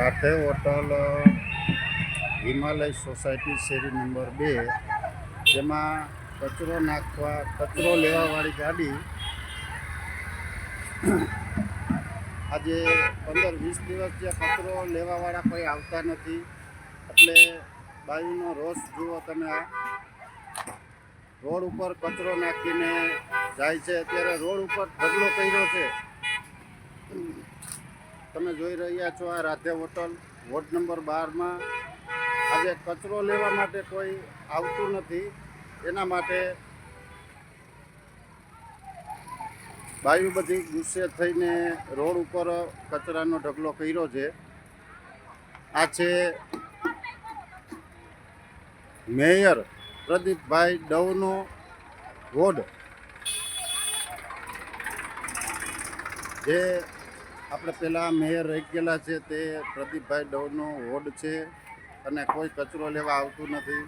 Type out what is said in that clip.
રાઠે hotel, Himalaya society શેરી number બે, જેમાં કચરો નાખવા, કચરો લેવાવાળી ગાડી આજે પંદર વીસ દિવસથી આ કચરો લેવાવાળા કોઈ આવતા નથી. એટલે બાયુનો રોષ જુઓ તમે રોડ ઉપર કચરો નાખીને જાય છે. અત્યારે રોડ ઉપર ઢગલો કર્યો છે. તમે જોઈ રહ્યા છો આ રાધે હોટલ, વોર્ડ નંબર બારમાં. આજે કચરો લેવા માટે કોઈ આવતું નથી. એના માટે બાયુ બધી ગુસ્સે થઈને રોડ ઉપર કચરાનો ઢગલો કર્યો છે. આ છે મેયર પ્રદીપભાઈ ડવનો વોર્ડ. જે આપણે પહેલાં મેયર રહી ગયેલા છે તે પ્રદીપભાઈ ડવનો હોડ છે અને કોઈ કચરો લેવા આવતું નથી.